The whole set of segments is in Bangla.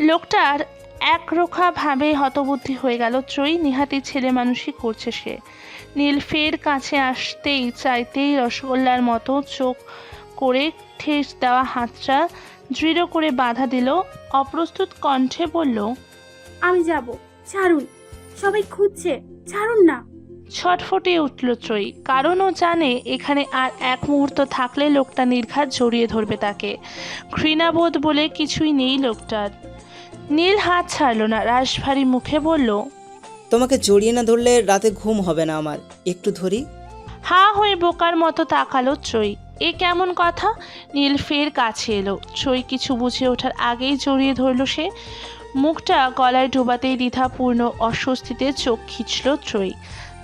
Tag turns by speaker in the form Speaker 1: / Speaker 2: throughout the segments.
Speaker 1: লোকটার একরোখাভাবে হতবুদ্ধি হয়ে গেল ত্রয়ী নিহাতি ছেলে মানুষই করছে সে। নীল ফের কাছে আসতেই চাইতেই রসগোল্লার মতো চোখ করে ঠেস দেওয়া হাতটা দৃঢ় করে বাধা দিল। অপ্রস্তুত কণ্ঠে বলল
Speaker 2: আমি যাব ছাড়ুন সবাই খুঁজছে ছাড়ুন না।
Speaker 1: ছটফটে উঠল ত্রয়ী কারণ ও জানে এখানে আর এক মুহূর্ত থাকলে লোকটা নির্ঘাত জড়িয়ে ধরবে তাকে। ঘৃণাবোধ বলে কিছুই নেই লোকটার। নীল হাত ছাড়ল না। রাশভারী মুখে বলল
Speaker 3: তোমাকে জড়িয়ে না ধরলে রাতে ঘুম হবে না আমার। একটু ধরি।
Speaker 1: হা হয়ে বোকার মতো তাকালো ত্রয়ী এ কেমন কথা? নীল ফের কাছে এলো। ত্রয়ী কিছু বুঝে ওঠার আগেই জড়িয়ে ধরল সে। মুখটা গলায় ডোবাতেই দ্বিধাপূর্ণ অস্বস্তিতে চোখ খিচল ত্রয়ী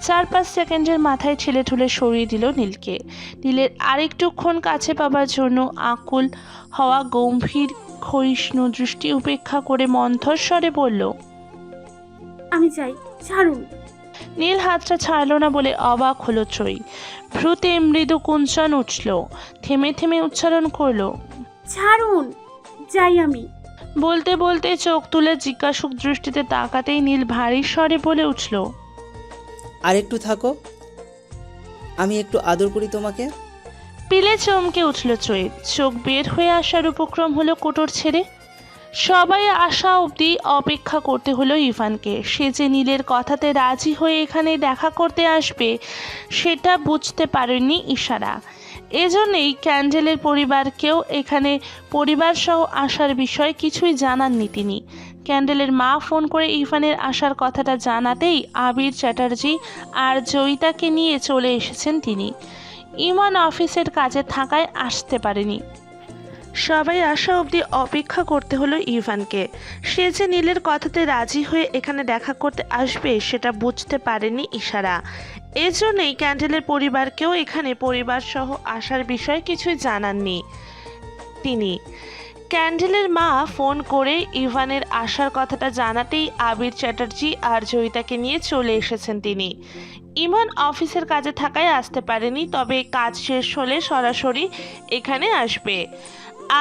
Speaker 1: চার পাঁচ সেকেন্ডের মাথায় ঠেলে ঠুলে সরিয়ে দিল নীলকে। নীলের আরেকটুক্ষণ কাছে পাবার জন্য আকুল হওয়া গম্ভীর ক্ষয়িষ্ণু দৃষ্টি উপেক্ষা করে মন্থর স্বরে বলল
Speaker 2: আমি চাই ছাড়ুন।
Speaker 1: নীল হাতটা ছাড়ল না বলে অবাক হলো ত্রয়ী ভ্রুতে মৃদু কুঞ্চন উঠল থেমে থেমে উচ্চারণ করল
Speaker 2: ছাড়ুন যাই আমি।
Speaker 1: বলতে বলতে চোখ তুলে জিজ্ঞাসুক দৃষ্টিতে তাকাতেই নীল ভারী স্বরে বলে উঠল
Speaker 3: আর একটু থাকো। আমি একটু আদর করি তোমাকে।
Speaker 1: পিলে চমকে উঠল ত্রয়ী চোখ বের হয়ে আসার উপক্রম হলো কোটর ছেড়ে সবাই আসা অবধি অপেক্ষা করতে হলো ইভানকে। সে যে নীলের কথাতে রাজি হয়ে এখানে দেখা করতে আসবে, সেটা বুঝতে পারেননি ইশারা। এজন্যই ক্যান্ডেলের পরিবারকেও এখানে পরিবার সহ আসার বিষয়ে কিছুই জানাননি তিনি। ক্যান্ডেলের মা ফোন করে ইভানের আসার কথাটা জানাতেই আবির চ্যাটার্জি আর জয়িতাকে নিয়ে চলে এসেছেন তিনি। ইমান অফিসের কাজে থাকায় আসতে পারেনি। সবাই আসা অবধি অপেক্ষা করতে হলো ইভানকে। সে যে নীলের কথাতে রাজি হয়ে এখানে দেখা করতে আসবে, সেটা বুঝতে পারেনি ইশারা। এজন্যই ক্যান্ডেলের পরিবারকেও এখানে পরিবার সহ আসার বিষয়ে কিছুই জানাননি তিনি। ক্যান্ডেলের মা ফোন করে ইভানের আসার কথাটা জানাতেই আবির চ্যাটার্জি আর জয়িতাকে নিয়ে চলে এসেছেন তিনি। ইমান অফিসের কাজে থাকায় আসতে পারেনি, তবে কাজ শেষ হলে সরাসরি এখানে আসবে।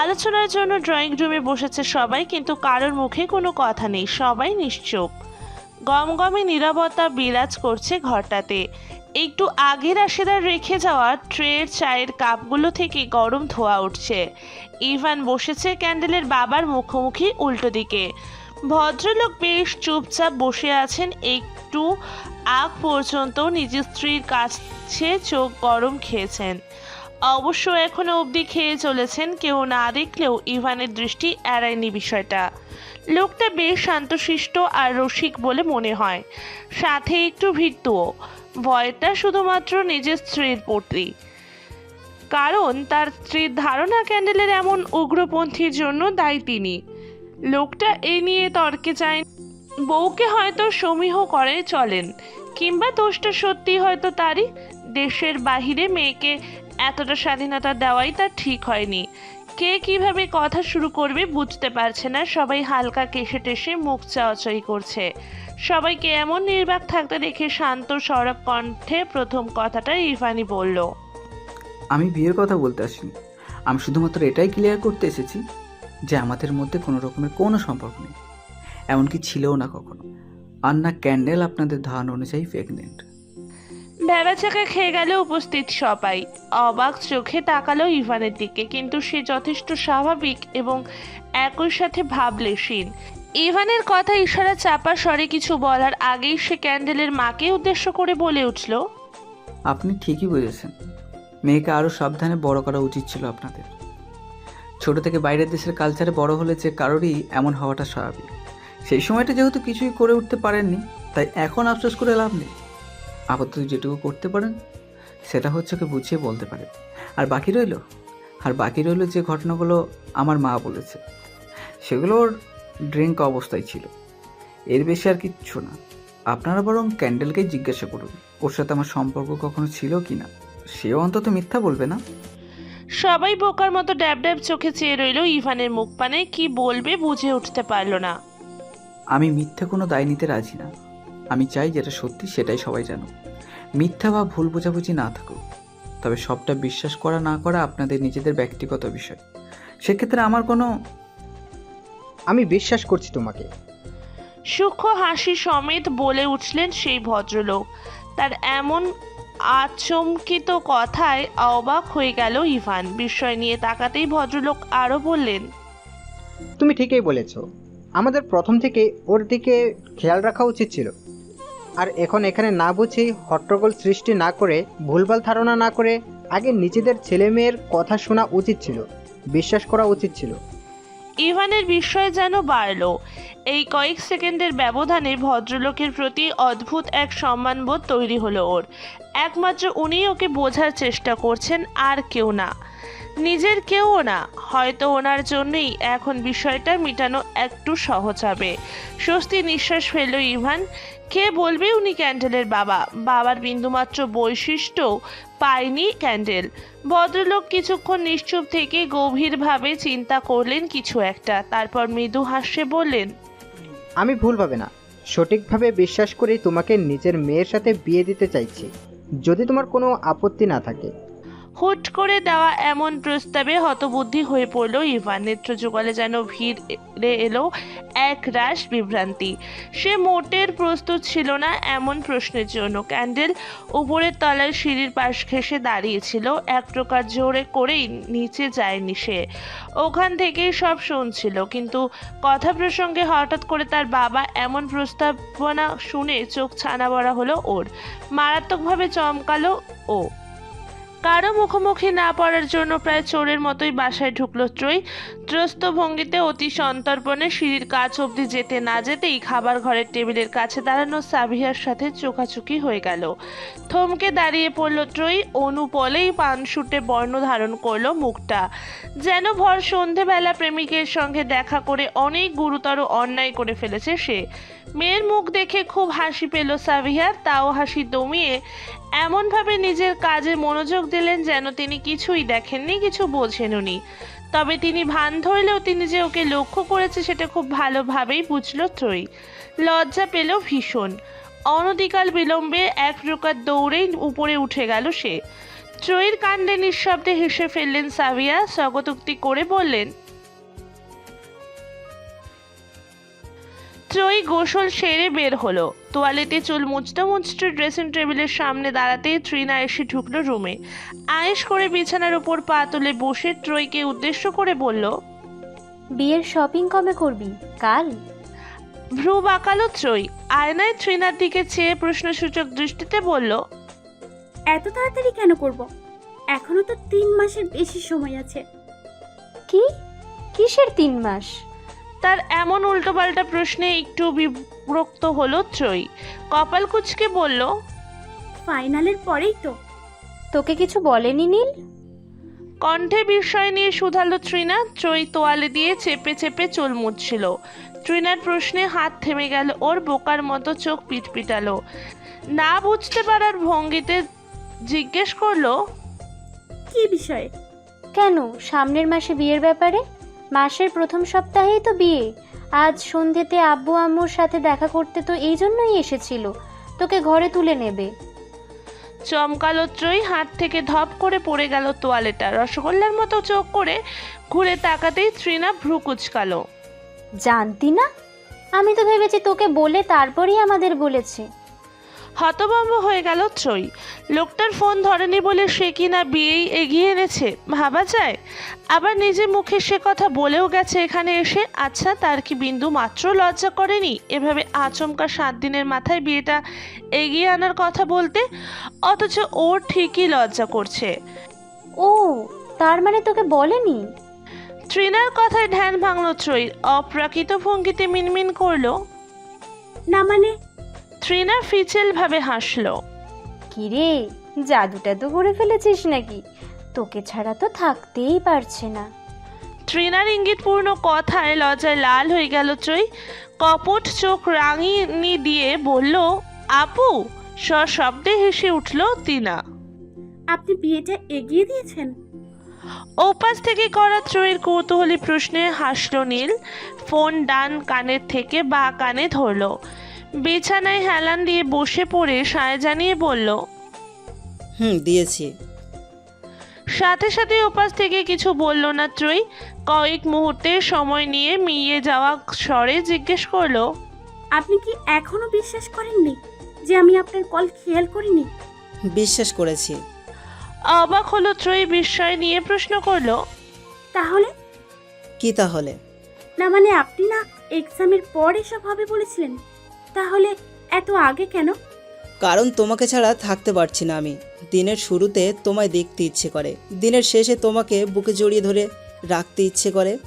Speaker 1: আলোচনার জন্য ড্রয়িং রুমে বসেছে সবাই, কিন্তু কারোর মুখে কোনো কথা নেই, সবাই নিশ্চুপ। গমগমে নীরবতা বিরাজ করছে ঘরটাতে। একটু আগের আশেরা রেখে যাওয়া ট্রের চায়ের কাপগুলো থেকে গরম ধোয়া উঠছে। ইভান বসেছে ক্যান্ডেলের বাবার মুখোমুখি উল্টো দিকে। ভদ্রলোক বেশ চুপচাপ বসে আছেন। একটু আগ পর্যন্ত নিজের স্ত্রীর কাছে চোখ গরম খেয়েছেন। অবশ্য এখনও অবধি খেয়ে চলেছেন। কেউ না দেখলেও ইভানের দৃষ্টি এড়ায়নি বিষয়টা। লোকটা বেশ শান্তশিষ্ট আর রসিক বলে মনে হয়। সাথে একটু ভীতুও ভয়টা শুধুমাত্র নিজের স্ত্রীর প্রতি। কারণ তার স্ত্রীর ধারণা ক্যান্ডেলের এমন উগ্রপন্থীর জন্য দায়ী তিনি। লোকটা এ নিয়ে তর্কে যায়। বউকে হয়তো সমীহ করে চলেন, কিংবা দোষটা সত্যি হয়তো তারই। দেশের বাহিরে মেয়েকে এতটা স্বাধীনতা দেওয়াই তার ঠিক হয়নি। কে কীভাবে কথা শুরু করবে বুঝতে পারছে না, সবাই হালকা কেসে টেসে মুখ চাওয়াচাই করছে। সবাইকে এমন নির্বাক থাকতে দেখে শান্ত সরব কণ্ঠে প্রথম কথাটা ইভানি বলল,
Speaker 4: আমি বিয়ের কথা বলতে আসিনি। আমি শুধুমাত্র এটাই ক্লিয়ার করতে এসেছি যে আমাদের মধ্যে কোনো রকমের কোনো সম্পর্ক নেই। এমনকি ছিলও না কখনো। আর না ক্যান্ডেল আপনাদের ধারণা অনুযায়ী প্রেগনেন্ট
Speaker 1: ভেবাচাকা খেয়ে গেল উপস্থিত সবাই। অবাক চোখে তাকালো ইভানের দিকে কিন্তু সে যথেষ্ট স্বাভাবিক এবং একই সাথে ভাবলেশীন ইভানের কথা ইশারা চাপা স্বরে কিছু বলার আগেই সে ক্যান্ডেলের মাকে উদ্দেশ্য করে বলে উঠল
Speaker 4: আপনি ঠিকই বুঝেছেন। মেয়েকে আরও সাবধানে বড় করা উচিত ছিল আপনাদের। ছোট থেকে বাইরের দেশের কালচারে বড় হলে যে কারোরই এমন হওয়াটা স্বাভাবিক। সেই সময়টা যেহেতু কিছুই করে উঠতে পারেননি, তাই এখন আফসোস করে লাভ নেই। আপাতত যেটুকু করতে পারেন, সেটা হচ্ছে ওকে বুঝিয়ে বলতে পারেন। আর বাকি রইল? আর বাকি রইল যে ঘটনাগুলো আমার মা বলেছে। সেগুলো ওর ড্রিঙ্ক অবস্থায় ছিল। এর বেশি আর কিচ্ছু না। আপনারা বরং ক্যান্ডেলকেই জিজ্ঞাসা করুন, ওর সাথে আমার সম্পর্ক কখনো ছিল কি না সেও অন্তত মিথ্যা বলবে না।
Speaker 1: সবাই বোকার মতো ড্যাব ড্যাব চোখে চেয়ে রইল ইভানের মুখ পানে। কি বলবে বুঝে উঠতে পারল না।
Speaker 4: আমি মিথ্যে কোনো দায় নিতে রাজি না। আমি চাই যেটা সত্যি সেটাই সবাই জানো মিথ্যা বা ভুল বোঝাবুঝি না থাকুক। তবে সবটা বিশ্বাস করা না করা আপনাদের নিজেদের ব্যক্তিগত বিষয়। সেক্ষেত্রে আমার কোনো
Speaker 5: আমি বিশ্বাস করছি তোমাকে।
Speaker 1: সূক্ষ্ম হাসি সমেত বলে উঠলেন সেই ভদ্রলোক। তার এমন আচমকিত কথায় অবাক হয়ে গেল ইভান। বিস্ময় নিয়ে তাকাতেই ভদ্রলোক আরও বললেন
Speaker 5: তুমি ঠিকই বলেছ। আমাদের প্রথম থেকে ওর দিকে খেয়াল রাখা উচিত ছিল। আর এখন এখানে না বুঝেই হট্টগোল সৃষ্টি না করে ভুলভাল ধারণা না করে আগে নিজেদের ছেলে মেয়ের কথা শোনা উচিত ছিল বিশ্বাস করা উচিত ছিল।
Speaker 1: ইভানের বিস্ময় যেন বাড়ল। এই কয়েক সেকেন্ডের ব্যবধানে ভদ্রলোকের প্রতি অদ্ভুত এক সম্মানবোধ তৈরি হলো ওর। একমাত্র উনিই ওকে বোঝার চেষ্টা করছেন, আর কেউ না। নিজের কেউও না, হয়তো ওনার জন্যই এখন বিষয়টা মেটানো একটু সহজ হবে। স্বস্তি নিঃশ্বাস ফেলল ইভান। কে বলবে উনি ক্যান্ডেলের বাবা? বাবার বিন্দুমাত্র বৈশিষ্ট্য পায়নি ক্যান্ডেল। ভদ্রলোক কিছুক্ষণ নিশ্চুপ থেকে গভীরভাবে চিন্তা করলেন কিছু একটা। তারপর মৃদু হাস্যে বললেন,
Speaker 5: আমি ভুল ভুলভাবে না। সঠিকভাবে বিশ্বাস করেই তোমাকে নিজের মেয়ের সাথে বিয়ে দিতে চাইছি। যদি তোমার কোনো আপত্তি না থাকে
Speaker 1: হুট করে দেওয়া এমন প্রস্তাবে হতবুদ্ধি হয়ে পড়ল ইভান। নেত্র যুগলে যেন ভিড়ে এলো এক রাশ বিভ্রান্তি। সে মোটের প্রস্তুত ছিল না এমন প্রশ্নের জন্য। ক্যান্ডেল উপরের তলায় সিঁড়ির পাশ ঘেসে দাঁড়িয়েছিল। এক প্রকার জোরে করেই নিচে যায়নি সে। ওখান থেকেই সব শুনছিল। কিন্তু কথা প্রসঙ্গে হঠাৎ করে তার বাবা এমন প্রস্তাবনা শুনে চোখ ছানা বড়া হলো ওর। মারাত্মকভাবে চমকালো ও কারও মুখোমুখি না পড়ার জন্য প্রায় চোরের মতোই বাসায় ঢুকলো ত্রয়ী। ত্রস্ত ভঙ্গিতে অতি সন্তর্পণে সিঁড়ির কাছ অবধি যেতে না যেতেই খাবার ঘরের টেবিলের কাছে দাঁড়ানো সাবিহার সাথে চোখাচুকি হয়ে গেল। থমকে দাঁড়িয়ে পড়ল ত্রয়ী অনুপলেই পানশুটে বর্ণ ধারণ করল মুখটা। যেন ভর সন্ধেবেলা প্রেমিকের সঙ্গে দেখা করে অনেক গুরুতর অন্যায় করে ফেলেছে সে। মেয়ের মুখ দেখে খুব হাসি পেল সাবিহার, তাও হাসি দমিয়ে এমনভাবে নিজের কাজে মনোযোগ দিলেন যেন তিনি কিছুই দেখেননি, কিছু বোঝেননি। তবে তিনি ভান ধরলেও তিনি যে ওকে লক্ষ্য করেছে সেটা খুব ভালোভাবেই বুঝল ত্রয়ী। লজ্জা পেল ভীষণ। অনধিকাল বিলম্বে এক প্রকার দৌড়েই উপরে উঠে গেল সে। ত্রয়ীর কাণ্ডে নিঃশব্দে হেসে ফেললেন সাবিয়া, স্বগতোক্তি করে বললেন ত্রয়ী গোসল সেরে বের হলো। তোয়ালেতে চুল মুছতে মুছতে ড্রেসিং টেবিলের সামনে দাঁড়াতেই ত্রিনা এসে ঢুকলো রুমে আয়েস করে বিছানার উপর পা তুলে বসে ত্রয়ীকে উদ্দেশ্য করে বলল
Speaker 6: বিয়ের শপিং কবে করবি? কাল?
Speaker 1: ভ্রু বাঁকালো ত্রয়ী। আয়নায় ত্রিনার দিকে চেয়ে প্রশ্নসূচক দৃষ্টিতে বলল
Speaker 2: এত তাড়াতাড়ি কেন করব? এখনও তো তিন মাসের বেশি সময় আছে।
Speaker 6: কি? কিসের তিন মাস?
Speaker 1: তার এমন উল্টোপাল্টা প্রশ্নে একটু বিরক্ত হলো ত্রয়ী। কপাল কুচকে বলল
Speaker 2: ফাইনালের পরেই তো।
Speaker 6: তোকে কিছু বলেনি নীল?
Speaker 1: কণ্ঠে বিস্ময় নিয়ে শুধালো ত্রিনা ত্রয়ী তোয়ালে দিয়ে চেপে চেপে চুল মুছছিল। ত্রিনার প্রশ্নে হাত থেমে গেল ওর বোকার মতো চোখ পিটপিটালো। না বুঝতে পারার ভঙ্গিতে জিজ্ঞেস করল
Speaker 2: কি বিষয়ে?
Speaker 6: কেন? সামনের মাসে বিয়ের ব্যাপারে? মাসের প্রথম সপ্তাহেই তো বিয়ে। আজ সন্ধেতে আব্বু আম্মুর সাথে দেখা করতে তো এই জন্যই এসেছিল। তোকে ঘরে তুলে নেবে।
Speaker 1: চমকালো ত্রয়ী হাত থেকে ধপ করে পড়ে গেল তোয়ালেটা। রসগোল্লার মতো চোখ করে ঘুরে তাকাতেই ত্রিনা ভ্রু কুচকালো।
Speaker 6: জানতি না? আমি তো ভেবেছি তোকে বলে তারপরেই আমাদের বলেছে।
Speaker 1: হতভম্ব হয়ে গেল ত্রয়ী। লোকটার ফোন ধরেনি বলে সে কিনা বিয়েই এগিয়ে এনেছে ভাবা যায়? আবার নিজে মুখে সে কথা বলেও গেছে এখানে এসে আচ্ছা তার কি বিন্দু মাত্র লজ্জা করেনি? এভাবে আচমকা সাত দিনের মাথায় বিয়েটা এগিয়ে আনার কথা বলতে অথচ ওর ঠিকই লজ্জা করছে।
Speaker 6: ও তার মানে তোকে বলেনি?
Speaker 1: ত্রিনার কথায় ধ্যান ভাঙল ত্রয়ীর অপ্রাকৃত ভঙ্গিতে মিনমিন করল।
Speaker 2: না মানে
Speaker 1: ত্রিনা ফিচেল ভাবে হাসলো।
Speaker 6: কিরে জাদুটা তো করে ফেলেছিস নাকি? তোকে ছাড়া তো থাকতেই পারছে না।
Speaker 1: ট্রিনার ইঙ্গিতপূর্ণ কথায় লজ্জায় লাল হয়ে গেল ত্রয়ী কপট চোখ রাঙিনি দিয়ে বলল আপু! সশব্দে হেসে উঠল তিনা
Speaker 2: আপনি বিয়েটা এগিয়ে দিয়েছেন?
Speaker 1: ওপাশ থেকে করা ত্রয়ীর কৌতূহলী প্রশ্নে হাসল নীল। ফোন ডান কানের থেকে বা কানে ধরলো। বিছানায় হেলান দিয়ে বসে পড়ে সায় জানিয়ে বলল
Speaker 3: হুম দিয়েছি।
Speaker 1: সাথে সাথে ওপাশ থেকে কিছু বলল না ত্রয়ী কয়েক মুহূর্তে সময় নিয়ে মিয়ে যাওয়া স্বরে জিজ্ঞেস করল
Speaker 2: আপনি কি এখনও বিশ্বাস করেননি যে আমি আপনার কল খেয়াল করিনি?
Speaker 3: বিশ্বাস করেছি।
Speaker 1: অবাক হলো ত্রয়ী বিস্ময় নিয়ে প্রশ্ন করল
Speaker 2: তাহলে?
Speaker 3: কি তাহলে?
Speaker 2: না মানে আপনি না এক্সামের পর এসব হবে বলেছিলেন? তাহলে এত আগে কেন?
Speaker 3: কারণ তোমাকে ছাড়া থাকতে পারছি না আমি। দিনের শুরুতে তোমায় দেখতে ইচ্ছে করে। দিনের শেষে তোমাকে বুকে জড়িয়ে ধরে রাখতে ইচ্ছে করে।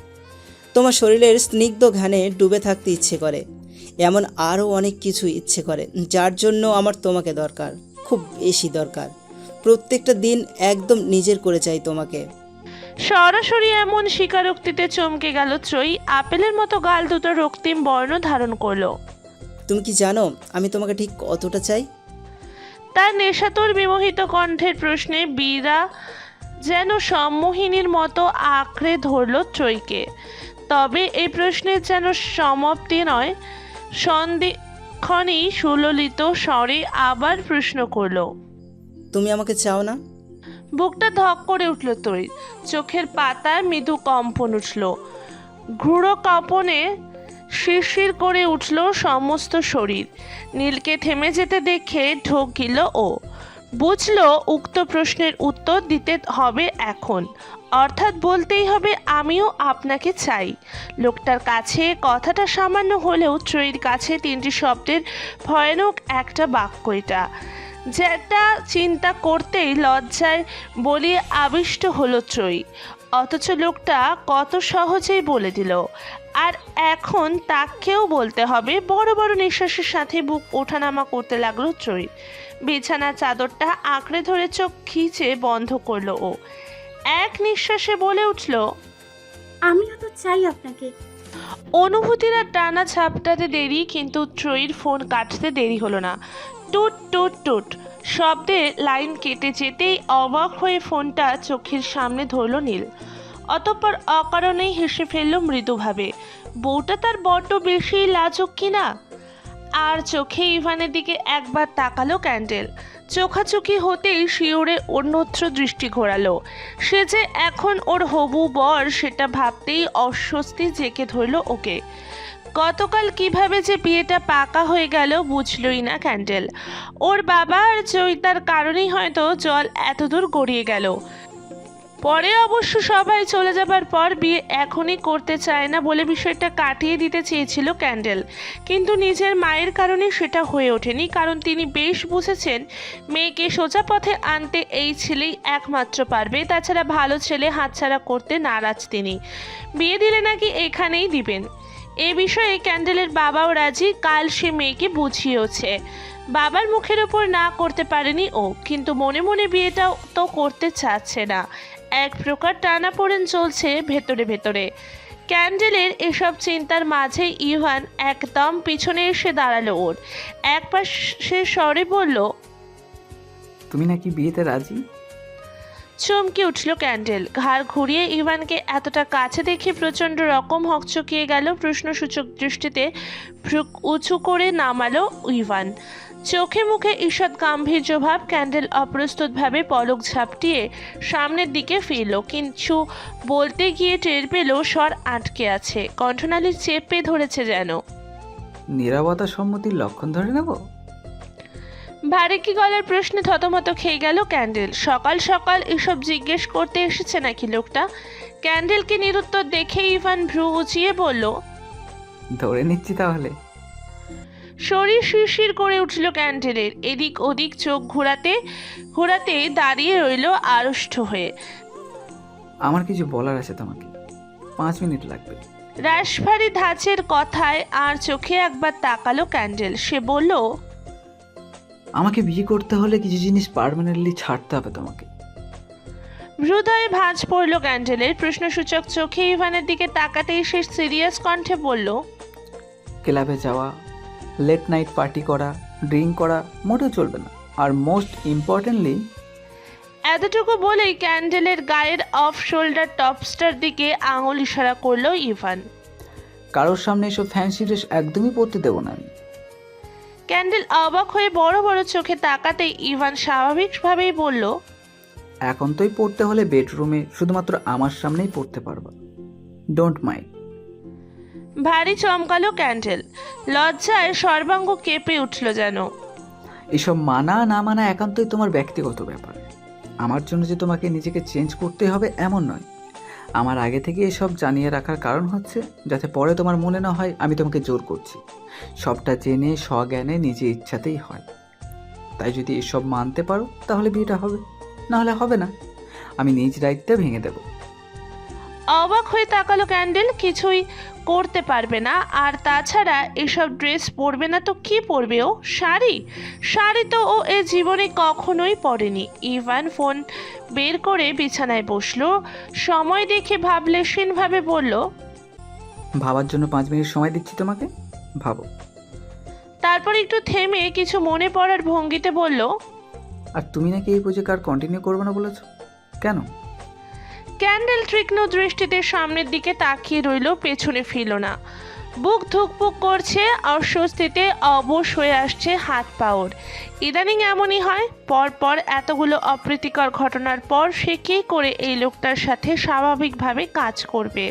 Speaker 3: তোমার শরীরের স্নিগ্ধ ঘানে ডুবে থাকতে ইচ্ছে করে। এমন আরও অনেক কিছু ইচ্ছে করে যার জন্য আমার তোমাকে দরকার খুব বেশি দরকার। প্রত্যেকটা দিন একদম নিজের করে চাই তোমাকে।
Speaker 1: সরাসরি এমন স্বীকারোক্তিতে চমকে গেল ত্রয়ী। আপেলের মতো গাল দুটো রক্তিম বর্ণ ধারণ করল।
Speaker 3: তুমি কি জানো আমি তোমাকে ঠিক কতটা চাই?
Speaker 1: তার নেশাতুর বিমোহিত কণ্ঠের প্রশ্নে বীরা যেন সম্মোহিনীর মতো আঁকড়ে ধরল চৈকে। তবে এই প্রশ্নের যেন সমাপ্তি নয় সন্দেক্ষণেই সুললিত স্বরে আবার প্রশ্ন করল
Speaker 3: তুমি আমাকে চাও না?
Speaker 1: বুকটা ধক করে উঠল তৈর চোখের পাতায় মৃদু কম্পন উঠল ঘুড়ো কম্পনে শিরশির করে উঠল সমস্ত শরীর। নীলকে থেমে যেতে দেখে ঢোক গিল ও। বুঝল উক্ত প্রশ্নের উত্তর দিতে হবে এখন। অর্থাৎ বলতেই হবে, আমিও আপনাকে চাই। লোকটার কাছে কথাটা সামান্য হলেও ত্রয়ীর কাছে তিনটি শব্দের ভয়ানক একটা বাক্য এটা। যেটা চিন্তা করতেই লজ্জায় বলিয়ে আবিষ্ট হলো ত্রয়ী। অথচ লোকটা কত সহজেই বলে দিল। আর এখন তাকেও বলতে হবে বড় বড় নিঃশ্বাসের সাথে বুক ওঠানামা করতে লাগল ত্রয়ী বিছানার চাদরটা আঁকড়ে ধরে চোখ খিচে বন্ধ করল ও। এক নিঃশ্বাসে বলে উঠল
Speaker 2: আমিও তো চাই আপনাকে।
Speaker 1: অনুভূতিরা টানা ঝাপটাতে দেরি কিন্তু ত্রয়ীর ফোন কাটতে দেরি হলো না। টুট টুট টুট। শব্দে লাইন কেটে যেতেই অবাক হয়ে ফোনটা চোখের সামনে ধরল নীল। অতঃপর অকারণেই হেসে ফেলল মৃদুভাবে, বউটা তার বড্ড বেশি লাজুক কিনা আর চোখে ইভানের দিকে একবার তাকালো ক্যান্ডেল। চোখাচোখি হতেই শিওরে অন্যত্র দৃষ্টি ঘোরালো। সে যে এখন ওর হবু বর, সেটা ভাবতেই অস্বস্তি জেকে ধরল ওকে। গতকাল কীভাবে যে বিয়েটা পাকা হয়ে গেল বুঝলই না ক্যান্ডেল। ওর বাবা আর চৈতার কারণেই হয়তো জল এতদূর গড়িয়ে গেল। পরে অবশ্য সবাই চলে যাবার পর বিয়ে এখনই করতে চায় না বলে বিষয়টা কাটিয়ে দিতে চেয়েছিল ক্যান্ডেল। কিন্তু নিজের মায়ের কারণে সেটা হয়ে ওঠেনি, কারণ তিনি বেশ বুঝেছেন, মেয়েকে সোজা পথে আনতে এই ছেলেই একমাত্র পারবে। তাছাড়া ভালো ছেলে হাতছাড়া করতে নারাজ তিনি। বিয়ে দিলে নাকি এখানেই দিবেন। এ বিষয়ে ক্যান্ডেলের বাবাও রাজি, কাল সে মেয়েকে বুঝিয়েছে বাবার মুখের ওপর না করতে পারেনি ও, কিন্তু মনে মনে বিয়েটাও তো করতে চাচ্ছে না। এক প্রকার টানাপোড়েন চলছে ভেতরে ভেতরে। ক্যান্ডেলের এসব চিন্তার মাঝে ইভান একদম পিছনে এসে দাঁড়াল ওর। এক পাশে স্বরে বলল,
Speaker 4: তুমি নাকি বিয়েতে রাজি?
Speaker 1: চমকে উঠল ক্যান্ডেল। ঘাড় ঘুরিয়ে ইভানকে এতটা কাছে দেখে প্রচণ্ড রকম হকচকিয়ে গেল। প্রশ্নসূচক দৃষ্টিতে উঁচু করে নামালো ইভান। চোখে মুখে ঈষৎ গাম্ভীর্য ভাব, ক্যান্ডেল অপ্রস্তুতভাবে পলক ঝাপটিয়ে সামনের দিকে ফিরল। কিছু বলতে গিয়ে টের পেল, স্বর আটকে আছে। কণ্ঠনালী চেপে ধরেছে যেন।
Speaker 4: নিরাপত্তা সম্মতির লক্ষণ ধরে নেব?
Speaker 1: ভারেকি গলার প্রশ্নে থতমত খেয়ে গেল ক্যান্ডেল? সকাল সকাল এসব জিজ্ঞেস করতে এসেছে নাকি লোকটা? ক্যান্ডেলকে নিরুত্তর দেখে ইভান ভ্রু উঁচিয়ে বলল
Speaker 4: ধরে নিচ্ছি তাহলে।
Speaker 1: শরীর শিরশির করে উঠল ক্যান্ডেলের। এদিক ওদিক চোখ ঘোরাতে ঘোরাতে দাঁড়িয়ে রইল আড়ষ্ট হয়ে।
Speaker 4: আমার কিছু বলার আছে তোমাকে। পাঁচ মিনিট লাগবে।
Speaker 1: রাশভারী ধাঁচের কথায় আর চোখে একবার তাকালো ক্যান্ডেল। সে বলল
Speaker 4: আমাকে বিয়ে করতে হলে কিছু জিনিস পার্মানেন্টলি ছাড়তে হবে তোমাকে।
Speaker 1: হৃদয়ে ভাঁজ পড়ল ক্যান্ডেলের প্রশ্নসূচক চোখে ইভানের দিকে তাকাতেই সে সিরিয়াস কণ্ঠে বলল
Speaker 4: ক্লাবে যাওয়া লেট নাইট পার্টি করা ড্রিঙ্ক করা মোটেও চলবে না। আর মোস্ট ইম্পর্টেন্টলি
Speaker 1: এতটুকু বলেই ক্যান্ডেলের গায়ের অফ শোল্ডার টপস্টার দিকে আঙুল ইশারা করল ইভান।
Speaker 4: কারোর সামনে এসব ফ্যান্সি ড্রেস একদমই পরতে দেবো না আমি।
Speaker 1: ক্যান্ডেল অবাক হয়ে বড় বড় চোখে তাকাতেই ইভান স্বাভাবিকভাবেই বলল
Speaker 4: এখন তোই পড়তে হলে বেডরুমে শুধুমাত্র আমার সামনেই পড়তে পারবা। ডোন্ট মাইন্ড
Speaker 1: ভারী চমকালো ক্যান্ডেল লজ্জায় সর্বাঙ্গ কেঁপে উঠল যেন।
Speaker 4: এসব মানা না মানা একান্তই তোমার ব্যক্তিগত ব্যাপার। আমার জন্য যে তোমাকে নিজেকে চেঞ্জ করতে হবে এমন নয়। আমার আগে থেকে এসব জানিয়ে রাখার কারণ হচ্ছে, যাতে পরে তোমার মনে না হয় আমি তোমাকে জোর করছি। সবটা জেনে, স্বজ্ঞানে, নিজে ইচ্ছাতেই হয়। তাই যদি এসব মানতে পারো, তাহলে বিয়েটা হবে। না হলে হবে না। আমি নিজ দায়িত্বে ভেঙে দেবো।
Speaker 1: অবাক হয়ে তাকালো ক্যান্ডেল কিছুই করতে পারবে না। আর তাছাড়া এসব ড্রেস পরবে না তো কি পরবে ও? শাড়ি? শাড়ি তো ও এ জীবনে কখনোই পরেনি। ইভান ফোন বের করে বিছানায় বসল। সময় দেখে ভাবলে ভাবলেশীনভাবে বলল
Speaker 4: ভাবার জন্য পাঁচ মিনিট সময় দিচ্ছি তোমাকে? ভাবো।
Speaker 1: তারপর একটু থেমে কিছু মনে পড়ার ভঙ্গিতে বলল
Speaker 4: আর তুমি নাকি এই প্রজেক্ট আর কন্টিনিউ করবে না বলেছ? কেন?
Speaker 1: ক্যান্ডেল তীক্ষ্ণ দৃষ্টিতে সামনের দিকে তাকিয়ে রইল, পেছনে ফিরল না। বুক ধুকপুক করছে, অস্বস্তিতে অবশ হয়ে আসছে হাত পাওর ইদানিং এমনই হয়, পরপর এতগুলো অপ্রীতিকর ঘটনার পর সে কী করে এই লোকটার সাথে স্বাভাবিকভাবে কাজ করবে?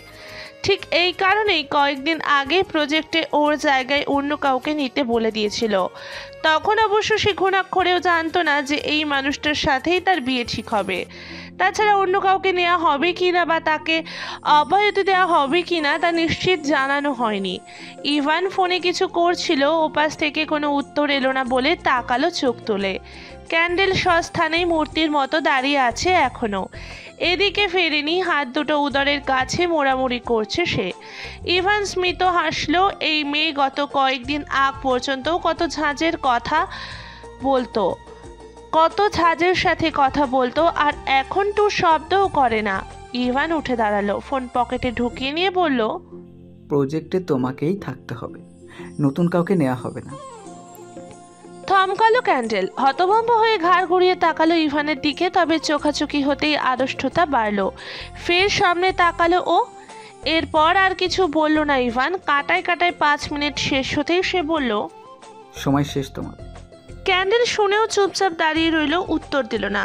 Speaker 1: ঠিক এই কারণেই কয়েকদিন আগে প্রজেক্টে ওর জায়গায় অন্য কাউকে নিতে বলে দিয়েছিল। তখন অবশ্য সে ঘুণাক্ষরেও জানতো না যে এই মানুষটার সাথেই তার বিয়ে ঠিক হবে। তাছাড়া অন্য কাউকে নেওয়া হবে কি না বা তাকে অব্যাহতি দেওয়া হবে কি না তা নিশ্চিত জানানো হয়নি। ইভান ফোনে কিছু করছিল, ওপাশ থেকে কোনো উত্তর এলো না বলে তাকালো চোখ তুলে। ক্যান্ডেল সস্থানেই মূর্তির মতো দাঁড়িয়ে আছে এখনও এদিকে ফেরেনি, হাত দুটো উদরের কাছে মোড়ামুড়ি করছে সে। ইভান স্মিত হাসলো, এই মেয়ে গত কয়েকদিন আগ পর্যন্ত কত ঝাঁঝের কথা বলতো। কত ঝাঁঝের সাথে কথা বলতো, আর এখন তো শব্দও করে না। ইভান উঠে দাঁড়াল, ফোন পকেটে ঢুকিয়ে নিয়ে বলল
Speaker 4: প্রজেক্টে তোমাকেই থাকতে হবে। নতুন কাউকে নেওয়া হবে না।
Speaker 1: থমকালো ক্যান্ডেল। হতভম্ব হয়ে ঘাড় ঘুরিয়ে তাকালো ইভানের দিকে তবে চোখাচোখি হতেই আড়ষ্টতা বাড়লো। ফের সামনে তাকালো ও এরপর আর কিছু বলল না ইভান। কাটায় কাটায় পাঁচ মিনিট শেষ হতেই সে বলল
Speaker 4: সময় শেষ তোমার।
Speaker 1: ক্যান্ডেল শুনেও চুপচাপ দাঁড়িয়ে রইল উত্তর দিল না।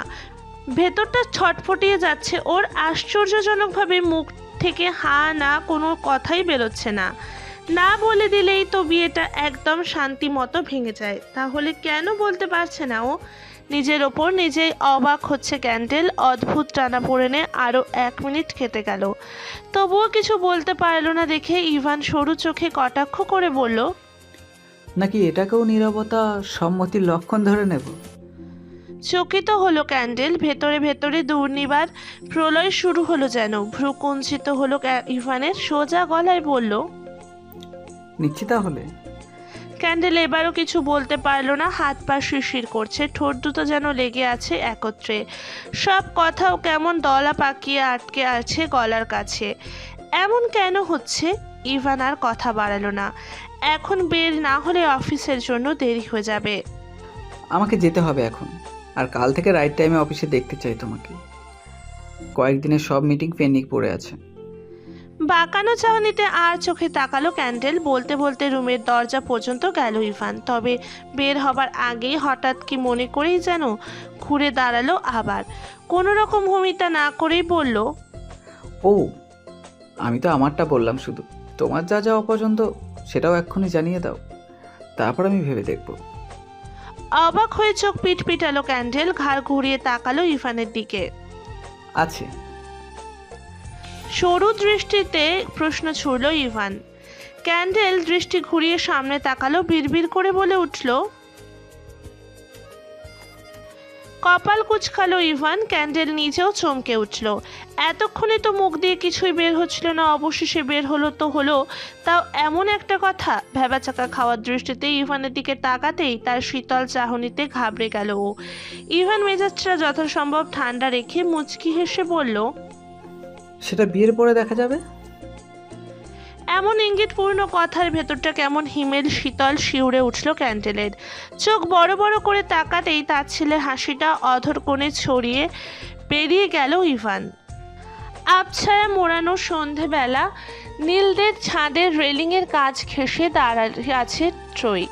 Speaker 1: ভেতরটা ছটফটিয়ে যাচ্ছে ওর আশ্চর্যজনকভাবে মুখ থেকে হা না কোনো কথাই বেরোচ্ছে না। না বলে দিলেই তো বিয়েটা একদম শান্তি মতো ভেঙে যায়। তাহলে কেন বলতে পারছে না ও? নিজের ওপর নিজেই অবাক হচ্ছে ক্যান্ডেল অদ্ভুত টানা পড়েনে আরও এক মিনিট কেটে গেল। তবুও কিছু বলতে পারল না দেখে ইভান সরু চোখে কটাক্ষ করে বলল
Speaker 4: নাকি এটাকেও নীরবতা সম্মতির লক্ষণ ধরে নেব?
Speaker 1: চকিত হলো ক্যান্ডেল ভেতরে ভেতরে দুর্নিবার প্রলয় শুরু হলো যেন। ভ্রু কুঞ্চিত হলো ইভানের সোজা গলায় বলল
Speaker 4: নিচ্ছি তাহলে?
Speaker 1: ক্যান্ডেল এবারও কিছু বলতে পারল না হাত পা শিরশির করছে ঠোঁট দুটো যেন লেগে আছে একত্রে। সব কথাও কেমন দলা পাকিয়ে আটকে আছে গলার কাছে। এমন কেন হচ্ছে? ইভান আর কথা বাড়ালো না। এখন বের না হলে অফিসের জন্য দেরি হয়ে যাবে।
Speaker 4: আমাকে যেতে হবে এখন আর কাল থেকে রাইট টাইমে অফিসে দেখতে চাই তোমাকে। কয়েকদিনের সব মিটিং পেন্ডিং পড়ে আছে।
Speaker 1: বাঁকানো চাহনিতে আর চোখে তাকালো ক্যান্ডেল বলতে বলতে রুমের দরজা পর্যন্ত গেল ইভান তবে বের হবার আগেই হঠাৎ কি মনে করেই যেন ঘুরে দাঁড়াল আবার। কোনো রকম ভূমিতা না করেই বলল
Speaker 4: ও আমি তো আমারটা বললাম শুধু। তোমার যা যা অপছন্দ সেটাও এক্ষুনি জানিয়ে দাও। তারপর আমি ভেবে দেখব।
Speaker 1: অবাক হয়ে চোখ পিট পিটালো ক্যান্ডেল ঘাড় ঘুরিয়ে তাকালো ইভানের দিকে।
Speaker 4: আছে।
Speaker 1: সরু দৃষ্টিতে প্রশ্ন ছুড়ল ইভান। ক্যান্ডেল দৃষ্টি ঘুরিয়ে সামনে তাকালো, বিড়বিড় করে বলে উঠল, কপাল কুচকালো ইভান, ক্যান্ডেল নিজেও চমকে উঠল। এতক্ষণে তো মুখ দিয়ে কিছুই বের হচ্ছিল না, অবশেষে বের হলো তো হলো। তাও এমন একটা কথা, ভেবাচাকা খাওয়ার দৃষ্টিতে ইভানের দিকে তাকাতেই তার শীতল চাহনিতে ঘাবড়ে গেল ও। ইভান মেজাজটা যথাসম্ভব ঠান্ডা রেখে মুচকি হেসে বলল
Speaker 4: সেটা বিয়ের পরে দেখা যাবে?
Speaker 1: এমন ইঙ্গিতপূর্ণ কথার ভেতরটা কেমন হিমেল শীতল শিউরে উঠল ক্যান্ডেলের। চোখ বড় বড় করে তাকাতেই তার ছেলে হাসিটা অধর কোণে ছড়িয়ে বেরিয়ে গেল ইভান। আবছায়া মোড়ানো সন্ধেবেলা নীলদের ছাদের রেলিংয়ের কাজ ঘেঁষে দাঁড়িয়ে আছে ট্রই।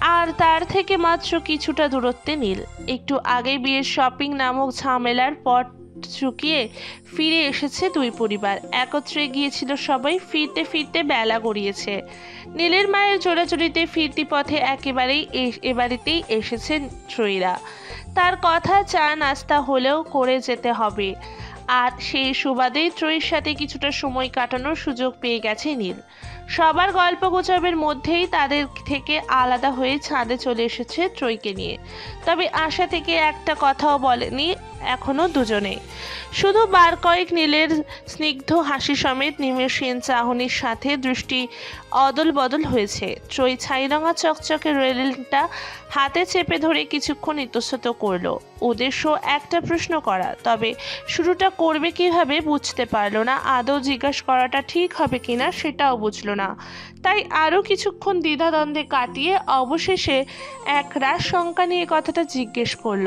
Speaker 1: আর তার থেকে মাত্র কিছুটা দূরত্বে নীল। একটু আগে বিয়ের শপিং নামক ঝামেলার পথ চুকিয়ে ফিরে এসেছে দুই পরিবার। একত্রে গিয়েছিল সবাই, ফিরতে ফিরতে বেলা গড়িয়েছে। নীলের মায়ের চোরাচুরিতে ফিরতি পথে একেবারেই এ- এ বাড়িতেই এসেছে ত্রয়ীরা তার কথা, চা, নাস্তা হলেও করে যেতে হবে। আর সেই সুবাদেই ত্রয়ীর সাথে কিছুটা সময় কাটানোর সুযোগ পেয়ে গেছে নীল। সবার গল্প গুজবের মধ্যেই তাদের থেকে আলাদা হয়ে ছাদে চলে এসেছে ত্রয়ীকে নিয়ে। তবে আশা থেকে একটা কথাও বলেনি এখনও দুজনেই শুধু বার কয়েক নীলের স্নিগ্ধ হাসি সমেত নিমেষহীন চাহনির সাথে দৃষ্টি অদল বদল হয়েছে। ত্রয়ী ছাইরঙা চকচকে রেলিংটা হাতে চেপে ধরে কিছুক্ষণ ইতস্তত করল। উদ্দেশ্য একটা প্রশ্ন করা, তবে শুরুটা করবে কীভাবে বুঝতে পারল না, আদৌ জিজ্ঞাসা করাটা ঠিক হবে কিনা সেটাও বুঝলো না। তাই আরও কিছুক্ষণ দ্বিধাদ্বন্দ্বে কাটিয়ে অবশেষে এক রাস শঙ্কা নিয়ে কথাটা জিজ্ঞেস করল।